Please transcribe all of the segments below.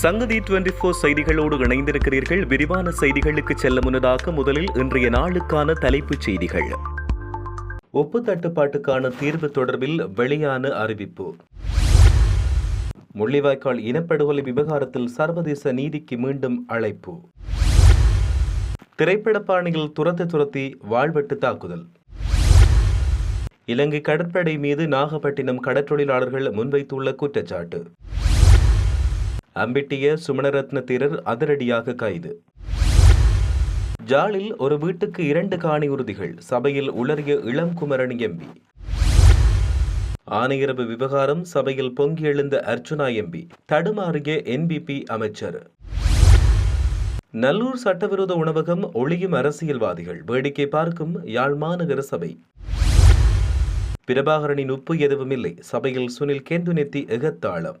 சங்கதி twenty four செய்திகளோடு இணைந்திருக்கிறீர்கள். விரிவான செய்திகளுக்கு செல்ல முன்னதாக முதலில் இன்றைய நாளுக்கான தலைப்புச் செய்திகள். ஒப்பு தட்டுப்பாட்டுக்கான தீர்வு தொடர்பில் வெளியான அறிவிப்பு. முள்ளிவாய்க்கால் இனப்படுகொலை விவகாரத்தில் சர்வதேச நீதிக்கு மீண்டும் அழைப்பு. திரைப்பட பாணியில் துரத்தி துரத்தி வாழ்வெட்டு தாக்குதல். இலங்கை கடற்படை மீது நாகப்பட்டினம் கடற்றொழிலாளர்கள் முன்வைத்துள்ள குற்றச்சாட்டு. அம்பிட்டிய சுமணரத்ன தீரர் அதிரடியாக கைது. ஜாலில் ஒரு வீட்டுக்கு இரண்டு காணி உறுதிகள் சபையில் உளறிய இளம் குமரன் எம்பி ஆணையரவு விவகாரம் சபையில் பொங்கி எழுந்த அர்ச்சுனா எம்பி தடுமாறிய என்பிபி அமைச்சர். நல்லூர் சட்டவிரோத உணவகம் ஒளியும் அரசியல்வாதிகள் வேடிக்கை பார்க்கும் யாழ் மாநகர சபை. பிரபாகரனின் உப்பு எதுவும் இல்லை சபையில் சுனில் கேந்துநெத்தி எகத்தாளம்.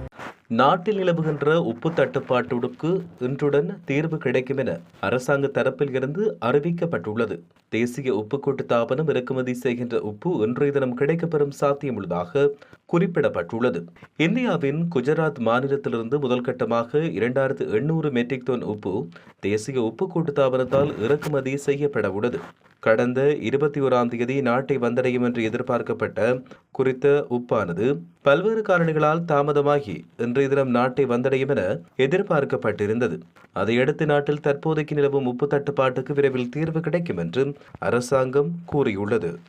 நாட்டில் நிலவுகின்ற உப்பு தட்டுப்பாட்டுக்கு இன்றுடன் தீர்வு கிடைக்கும் என அரசாங்க தரப்பில் இருந்து அறிவிக்கப்பட்டுள்ளது. தேசிய உப்பு கூட்டுத்தாபனம் இறக்குமதி செய்கின்ற உப்பு இன்றைய தினம் கிடைக்கப்பெறும் சாத்தியமுள்ளதாக குறிப்பிடப்பட்டுள்ளது. இந்தியாவின் குஜராத் மாநிலத்திலிருந்து முதல் கட்டமாக இரண்டாயிரத்து எண்ணூறு மெட்ரிக் டன் உப்பு தேசிய உப்பு கூட்டுத்தாபனத்தால் இறக்குமதி செய்யப்பட உள்ளது. கடந்த இருபத்தி ஓராம் தேதி நாட்டை வந்தடையும் என்று எதிர்பார்க்கப்பட்ட குறித்த உப்பானது பல்வேறு காரணிகளால் தாமதமாகி இன்றைய தினம் நாட்டை வந்தடையும் என எதிர்பார்க்கப்பட்டிருந்தது. அதையடுத்து நாட்டில் தற்போதைக்கு நிலவும் உப்பு தட்டுப்பாட்டுக்கு விரைவில் தீர்வு கிடைக்கும் என்று அரசாங்கம் கூறியுள்ளது.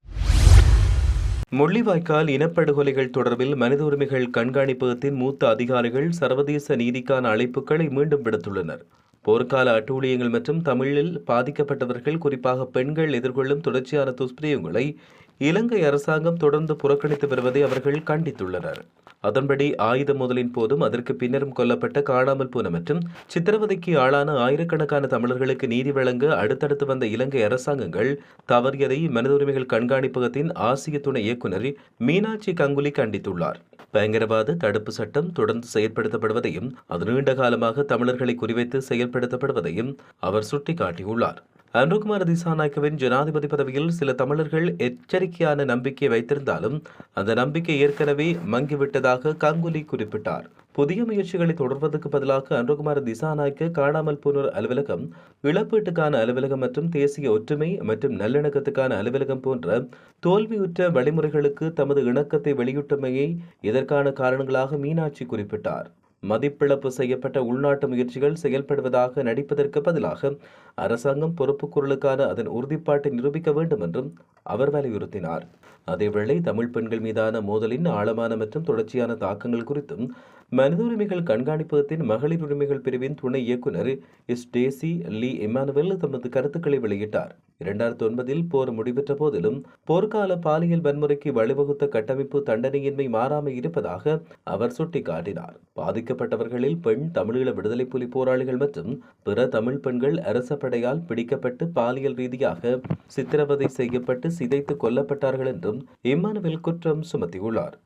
முள்ளிவாய்க்கால் இனப்படுகொலைகள் தொடர்பில் மனித உரிமைகள் கண்காணிப்பகத்தின் மூத்த அதிகாரிகள் சர்வதேச நீதிக்கான அழைப்புகளை மீண்டும் விடுத்துள்ளனர். போர்க்கால அட்டூழியங்கள் மற்றும் தமிழில் பாதிக்கப்பட்டவர்கள் குறிப்பாக பெண்கள் எதிர்கொள்ளும் தொடர்ச்சியான துஷ்பிரயோகங்களை இலங்கை அரசாங்கம் தொடர்ந்து புறக்கணித்து வருவதை அவர்கள் கண்டித்துள்ளனர். அதன்படி ஆயுத முதலின் போதும் அதற்கு பின்னரும் கொல்லப்பட்ட காணாமல் போன மற்றும் சித்திரவதைக்கு ஆளான ஆயிரக்கணக்கான தமிழர்களுக்கு நீதி வழங்க அடுத்தடுத்து வந்த இலங்கை அரசாங்கங்கள் தவறியதை மனித உரிமைகள் கண்காணிப்பகத்தின் ஆசிய துணை இயக்குநர் மீனாட்சி கங்குலி கண்டித்துள்ளார். பயங்கரவாத தடுப்பு சட்டம் தொடர்ந்து செயற்படுத்தப்படுவதையும் அது நீண்ட காலமாக தமிழர்களை குறிவைத்து செயல்படுத்தப்படுவதையும் அவர் சுட்டிக்காட்டியுள்ளார். அனுகுமார் திசாநாயக்கவின் ஜனாதிபதி பதவியில் சில தமிழர்கள் எச்சரிக்கையான நம்பிக்கை வைத்திருந்தாலும் அந்த நம்பிக்கை ஏற்கனவே மங்கிவிட்டதாக கங்குலி குறிப்பிட்டார். புதிய முயற்சிகளை தொடர்வதற்கு பதிலாக அனுகுமார் திசாநாயக்க காணாமல் போனோர் அலுவலகம் இழப்பீட்டுக்கான அலுவலகம் மற்றும் தேசிய ஒற்றுமை மற்றும் நல்லிணக்கத்துக்கான அலுவலகம் போன்ற தோல்வியுற்ற வழிமுறைகளுக்கு தமது இணக்கத்தை வெளியிட்டமையை இதற்கான காரணங்களாக மீனாட்சி குறிப்பிட்டார். மதிப்பிழப்பு செய்யப்பட்ட உள்நாட்டு முயற்சிகள் செயல்படுவதாக நடிப்பதற்கு பதிலாக அரசாங்கம் பொறுப்புக்குரலுக்கான அதன் உறுதிப்பாட்டை நிரூபிக்க வேண்டும் என்றும் அவர் வலியுறுத்தினார். அதேவேளை தமிழ் பெண்கள் மீதான மோதலின் ஆழமான மற்றும் தொடர்ச்சியான தாக்கங்கள் குறித்தும் மனித உரிமைகள் கண்காணிப்பகத்தின் மகளிர் உரிமைகள் பிரிவின் துணை இயக்குனர் ஸ்டேசி லீ இமானுவேல் தமது கருத்துக்களை வெளியிட்டார். இரண்டாயிரத்தி ஒன்பதில் போர் முடிவெற்ற போதிலும் போர்க்கால பாலியல் வன்முறைக்கு வழிவகுத்த கட்டமைப்பு தண்டனையின்மை மாறாமல் இருப்பதாக அவர் சுட்டிக்காட்டினார். பாதிக்கப்பட்டவர்களில் பெண் தமிழீழ விடுதலை புலி போராளிகள் மற்றும் பிற தமிழ் பெண்கள் அரச படையால் பிடிக்கப்பட்டு பாலியல் ரீதியாக சித்திரவதை செய்யப்பட்டு சிதைத்து கொல்லப்பட்டார்கள் என்றும் இம்மானுவேல் குற்றம் சுமத்தியுள்ளார்.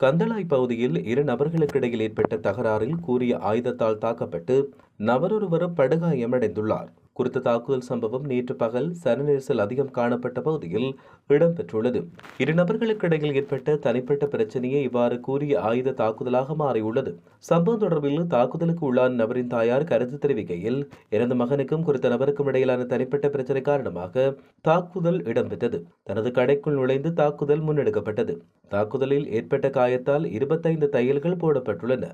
கந்தளாய் பகுதியில் இரு நபர்களுக்கிடையில் ஏற்பட்ட தகராறில் கூறிய ஆயுதத்தால் தாக்கப்பட்டு நபரொருவர் படுகாயமடைந்துள்ளார். குறித்த தாக்குதல் சம்பவம் நேற்று பகல் சன நெரிசல் அதிகம் காணப்பட்ட பகுதியில் இடம்பெற்றுள்ளது. இரு நபர்களுக்கிடையில் ஏற்பட்ட தனிப்பட்ட பிரச்சனையே இவ்வாறு கூறிய ஆயுத தாக்குதலாக மாறியுள்ளது. சம்பவம் தொடர்பில் தாக்குதலுக்கு உள்ளான நபரின் தாயார் கருத்து தெரிவிக்கையில் இறந்த மகனுக்கும் குறித்த நபருக்கும் இடையிலான தனிப்பட்ட பிரச்சனை காரணமாக தாக்குதல் இடம்பெற்றது. தனது கடைக்குள் நுழைந்து தாக்குதல் முன்னெடுக்கப்பட்டது. தாக்குதலில் ஏற்பட்ட காயத்தால் இருபத்தைந்து தையல்கள் போடப்பட்டுள்ளன.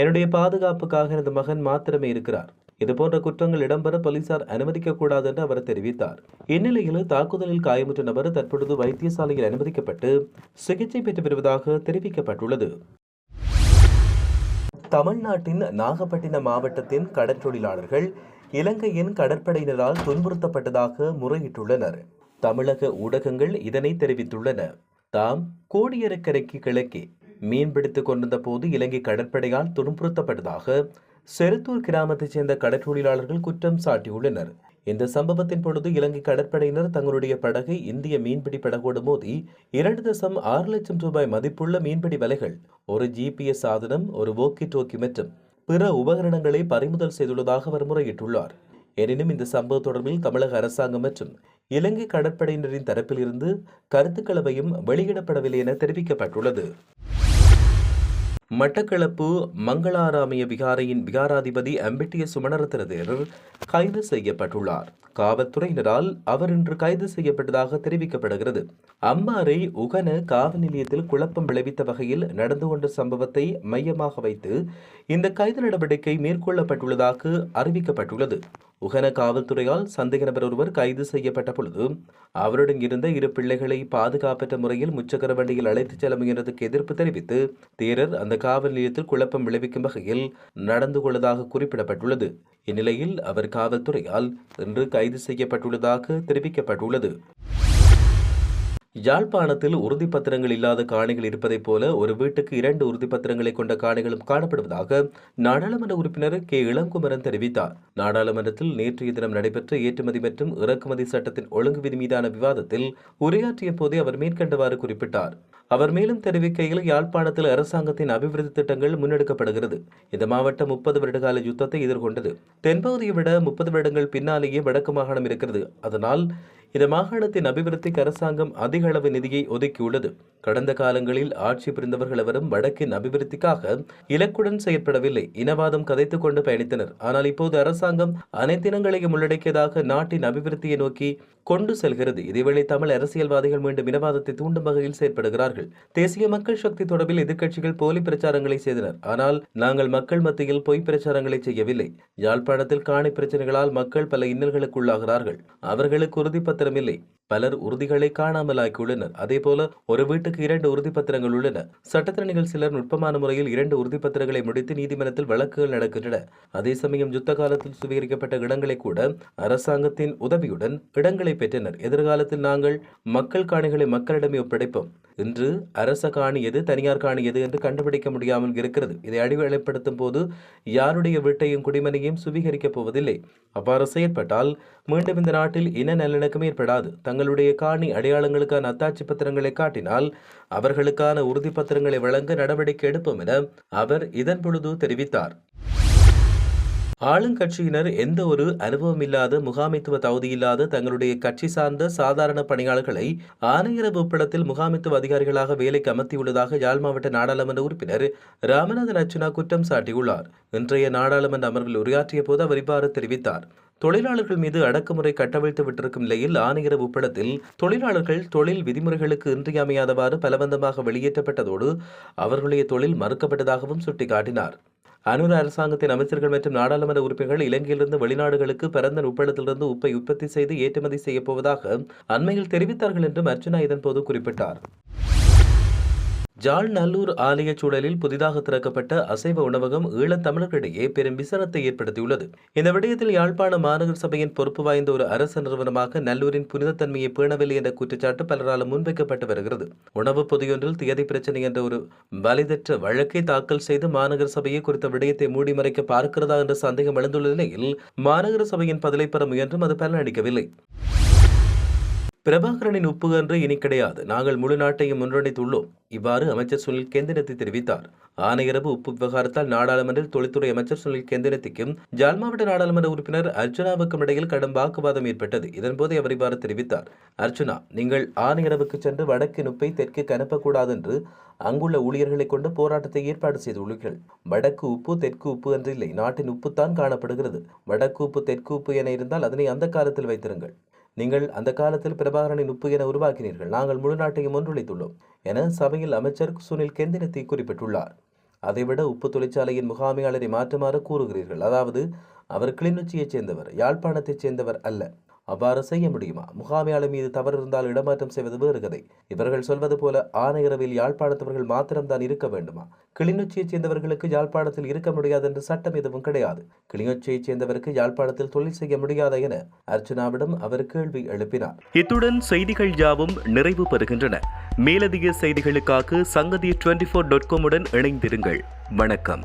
என்னுடைய பாதுகாப்புக்காக எனது மகன் மாத்திரமே இருக்கிறார். இதுபோன்ற குற்றங்கள் இடம்பெற போலீசார் அனுமதிக்கக்கூடாது என்று அவர் தெரிவித்தார். இந்நிலையில் தாக்குதலில் காயமுற்ற நபர் தற்பொழுது வைத்தியசாலையில் அனுமதிக்கப்பட்டு சிகிச்சை பெற்று வருவதாக தெரிவிக்கப்பட்டுள்ளது. தமிழ்நாட்டின் நாகப்பட்டினம் மாவட்டத்தின் கடற்றொழிலாளர்கள் இலங்கையின் கடற்படையினரால் துன்புறுத்தப்பட்டதாக முறையிட்டுள்ளனர். தமிழக ஊடகங்கள் இதனை தெரிவித்துள்ளன. தாம் கோடியரக்கரைக்கு கிழக்கே மீன்பிடித்துக் கொண்டிருந்த போது இலங்கை கடற்படையால் துன்புறுத்தப்பட்டதாக செருத்தூர் கிராமத்தைச் சேர்ந்த கடற்றொழிலாளர்கள் குற்றம் சாட்டியுள்ளனர். இந்த சம்பவத்தின் பொழுது இலங்கை கடற்படையினர் தங்களுடைய படகை இந்திய மீன்பிடி படகோடு மோதி இரண்டு தசம் ஆறு லட்சம் ரூபாய் மதிப்புள்ள மீன்பிடி வலைகள் ஒரு ஜிபிஎஸ் சாதனம் ஒரு வோக்கி டோக்கி மற்றும் பிற உபகரணங்களை பறிமுதல் செய்துள்ளதாக அவர் முறையிட்டுள்ளார். எனினும் இந்த சம்பவம் தொடர்பில் தமிழக அரசாங்கம் மற்றும் இலங்கை கடற்படையினரின் தரப்பிலிருந்து கருத்துக்களவையும் வெளியிடப்படவில்லை என தெரிவிக்கப்பட்டுள்ளது. மட்டக்களப்பு மங்களாராமிய விகாரையின் விகாராதிபதி அம்பிட்டிய சுமணரத்திர தேரர் கைது செய்யப்பட்டுள்ளார். காவல்துறையினரால் அவர் இன்று கைது செய்யப்பட்டதாக தெரிவிக்கப்படுகிறது. அம்மாறை உகன காவல் நிலையத்தில் குழப்பம் விளைவித்த வகையில் நடந்து கொண்ட சம்பவத்தை மையமாக வைத்து இந்த கைது நடவடிக்கை மேற்கொள்ளப்பட்டுள்ளதாக அறிவிக்கப்பட்டுள்ளது. உகன காவல்துறையால் சந்தேக நபர் ஒருவர் கைது செய்யப்பட்ட பொழுது அவருடன் இருந்த இரு பிள்ளைகளை பாதுகாப்பற்ற முறையில் முச்சக்கர வண்டியில் அழைத்துச் செல்ல முயன்றதுக்கு எதிர்ப்பு தெரிவித்து தேரர் அந்த காவல் நிலையத்தில் குழப்பம் விளைவிக்கும் வகையில் நடந்து கொள்ளதாக குறிப்பிடப்பட்டுள்ளது. இந்நிலையில் அவர் காவல்துறையால் இன்று கைது செய்யப்பட்டுள்ளதாக தெரிவிக்கப்பட்டுள்ளது. யாழ்ப்பாணத்தில் உறுதிப்பத்திரங்கள் இல்லாத காணிகள் இருப்பதைப் போல ஒரு வீட்டுக்கு இரண்டு உறுதிப்பத்திரங்களை கொண்ட காணிகளும் காணப்படுவதாக நாடாளுமன்ற உறுப்பினர் கே. இளங்குமரன் தெரிவித்தார். நாடாளுமன்றத்தில் நேற்றைய தினம் நடைபெற்ற ஏற்றுமதி மற்றும் இறக்குமதி சட்டத்தின் ஒழுங்கு விதி மீதான விவாதத்தில் உரையாற்றிய போதே அவர் மேற்கண்டவாறு குறிப்பிட்டார். அவர் மேலும் தெரிவிக்கையில் யாழ்ப்பாணத்தில் அரசாங்கத்தின் அபிவிருத்தி திட்டங்கள் முன்னெடுக்கப்படுகிறது. இந்த மாவட்டம் முப்பது வருடகால யுத்தத்தை எதிர்கொண்டது. தென்பகுதியை விட முப்பது வருடங்கள் பின்னாலேயே வடக்கு மாகாணம் இருக்கிறது. அதனால் இந்த மாகாணத்தின் அபிவிருத்திக்கு அரசாங்கம் அதிக அளவு நிதியை ஒதுக்கியுள்ளது. கடந்த காலங்களில் ஆட்சி புரிந்தவர்கள் அவரும் வடக்கின் அபிவிருத்திக்காக இலக்குடன் செயற்படவில்லை. இனவாதம் கதைத்துக் கொண்டு பயணித்தனர். ஆனால் இப்போது அரசாங்கம் அனைத்தினங்களையும் உள்ளடக்கியதாக நாட்டின் அபிவிருத்தியை நோக்கி கொண்டு செல்கிறது. இதேவேளை தமிழ் அரசியல்வாதிகள் மீண்டும் இனவாதத்தை தூண்டும் வகையில் செயற்படுகிறார்கள். தேசிய மக்கள் சக்தி தொடர்பில் எதிர்க்கட்சிகள் போலி பிரச்சாரங்களை செய்தனர். ஆனால் நாங்கள் மக்கள் மத்தியில் பொய் பிரச்சாரங்களை செய்யவில்லை. யாழ்ப்பாணத்தில் காணி பிரச்சனைகளால் மக்கள் பல இன்னல்களுக்குள்ளாகிறார்கள். அவர்களுக்கு உறுதிப்பத்திரமில்லை பலர் உறுதிகளை காணாமலாக்கியுள்ளனர் அதேபோல ஒரு வீட்டுக்கு இரண்டு உறுதிப்பத்திரங்கள் உள்ளன. சட்டத்திறனிகள் சிலர் நுட்பமான முறையில் இரண்டு உறுதிப்பத்திரங்களை முடித்து நீதிமன்றத்தில் வழக்குகள் நடக்கின்றன. அதே சமயம் யுத்த காலத்தில் சுவீகரிக்கப்பட்ட இடங்களை கூட அரசாங்கத்தின் உதவியுடன் இடங்களை பெற்றனர். எதிர்காலத்தில் நாங்கள் மக்கள் காணிகளை மக்களிடமே ஒப்படைப்போம். இன்று அரச காணி எது தனியார் காணி எது என்று கண்டுபிடிக்க முடியாமல் இருக்கிறது. இதை அடிவெளிப்படுத்தும் போது யாருடைய வீட்டையும் குடிமனையும் சுவீகரிக்கப் போவதில்லை. அவ்வாறு செயற்பட்டால் மீண்டும் இந்த நாட்டில் இன நல்லிணக்கம் ஏற்படாது. தங்களுடைய காணி அடையாளங்களுக்கான அத்தாட்சி பத்திரங்களை காட்டினால் அவர்களுக்கான உறுதிப்பத்திரங்களை வழங்க நடவடிக்கை எடுப்போம் என அவர் இதன் பொழுது தெரிவித்தார். ஆளுங்கட்சியினர் எந்த ஒரு முகாமித்துவ முகாமைத்துவ தகுதியில்லாத தங்களுடைய கட்சி சார்ந்த சாதாரண பணியாளர்களை ஆணையர உப்படத்தில் முகாமைத்துவ அதிகாரிகளாக வேலைக்கு அமர்த்தியுள்ளதாக யாழ் மாவட்ட நாடாளுமன்ற உறுப்பினர் ராமநாதன் அர்ச்சுனா குற்றம் சாட்டியுள்ளார். இன்றைய நாடாளுமன்ற அமர்வில் உரையாற்றிய போது அவர் இவ்வாறு தெரிவித்தார். தொழிலாளர்கள் மீது அடக்குமுறை கட்டவிழ்த்து விட்டிருக்கும் நிலையில் ஆணையர உப்படத்தில் தொழிலாளர்கள் தொழில் விதிமுறைகளுக்கு இன்றியமையாதவாறு பலவந்தமாக வெளியேற்றப்பட்டதோடு அவர்களுடைய தொழில் மறுக்கப்பட்டதாகவும் சுட்டிக்காட்டினார். அனுர அரசாங்கத்தின் அமைச்சர்கள் மற்றும் நாடாளுமன்ற உறுப்பினர்கள் இலங்கையிலிருந்து வெளிநாடுகளுக்கு பிறந்த உப்பளத்திலிருந்து உப்பை உற்பத்தி செய்து ஏற்றுமதி செய்யப் போவதாக அண்மையில் தெரிவித்தார்கள் என்றும் அர்ச்சனா இதன்போது குறிப்பிட்டார். ஜாழ் நல்லூர் ஆலய சூழலில் புதிதாக திறக்கப்பட்ட அசைவ உணவகம் ஈழத் தமிழர்களிடையே பெரும் விசனத்தை ஏற்படுத்தியுள்ளது. இந்த விடயத்தில் யாழ்ப்பாண மாநகர சபையின் பொறுப்பு வாய்ந்த ஒரு அரசு நிறுவனமாக நல்லூரின் புனிதத்தன்மையை பேணவில்லை என்ற குற்றச்சாட்டு பலராலும் முன்வைக்கப்பட்டு வருகிறது. உணவு பொதியொன்றில் தியதி பிரச்சனை என்ற ஒரு வலிதற்ற வழக்கை தாக்கல் செய்து மாநகர சபையை குறித்த விடயத்தை மூடி மறைக்க பார்க்கிறதா என்ற சந்தேகம் எழுந்துள்ள நிலையில் மாநகர சபையின் பதிலை பெற முயன்றும் அது பலனளிக்கவில்லை. பிரபாகரனின் உப்பு என்று இனி கிடையாது. நாங்கள் முழு நாட்டையும் ஒன்றிணைத்துள்ளோம் இவ்வாறு அமைச்சர் சுனில் கேந்திரத்தை தெரிவித்தார். ஆணையரவு உப்பு விவகாரத்தால் நாடாளுமன்றில் தொழில்துறை அமைச்சர் சுனில் கேந்திரத்திற்கும் ஜால் மாவட்ட நாடாளுமன்ற உறுப்பினர் அர்ச்சனாவுக்கும் இடையில் கடும் வாக்குவாதம் ஏற்பட்டது. இதன்போது அவர் இவ்வாறு தெரிவித்தார். அர்ச்சனா நீங்கள் ஆணையரவுக்கு சென்று வடக்கின் உப்பை தெற்கு கனப்பக்கூடாது என்று அங்குள்ள ஊழியர்களை கொண்டு போராட்டத்தை ஏற்பாடு செய்துள்ளீர்கள். வடக்கு உப்பு தெற்கு உப்பு என்று இல்லை நாட்டின் உப்புத்தான் காணப்படுகிறது. வடக்கு உப்பு தெற்கு உப்பு என இருந்தால் அதனை அந்த காலத்தில் வைத்திருங்கள். நீங்கள் அந்த காலத்தில் பிரபாகரனின் உப்பு என உருவாக்கினீர்கள். நாங்கள் முழு நாட்டையும் ஒன்றுழைத்துள்ளோம் என சபையில் அமைச்சர் சுனில் கெந்தினத்தி குறிப்பிட்டுள்ளார். அதைவிட உப்பு தொழிற்சாலையின் முகாமையாளரை மாற்றுமாறு கூறுகிறீர்கள். அதாவது அவர் கிளிநொச்சியைச் சேர்ந்தவர் யாழ்ப்பாணத்தைச் சேர்ந்தவர் அல்ல. அவ்வாறு செய்ய முடியுமா? முகாமையாளர் மீது தவறு இருந்தால் இடமாற்றம் செய்வது வேறு கதை இவர்கள் சொல்வது போல ஆணையரவில் யாழ்ப்பாணத்தவர்கள் மாத்திரம்தான் இருக்க வேண்டுமா? கிளிநொச்சியைச் சேர்ந்தவர்களுக்கு யாழ்ப்பாணத்தில் இருக்க முடியாது என்று சட்டம் எதுவும் கிடையாது. கிளிநொச்சியைச் சேர்ந்தவருக்கு யாழ்ப்பாணத்தில் தொழில் செய்ய முடியாதா என அர்ச்சனாவிடம் அவர் கேள்வி எழுப்பினார். இத்துடன் செய்திகள் யாவும் நிறைவு பெறுகின்றன. மேலதிக செய்திகளுக்காக சங்கதி டுவெண்டி ஃபோர் டாட் காமுடன் இணைந்திருங்கள். வணக்கம்.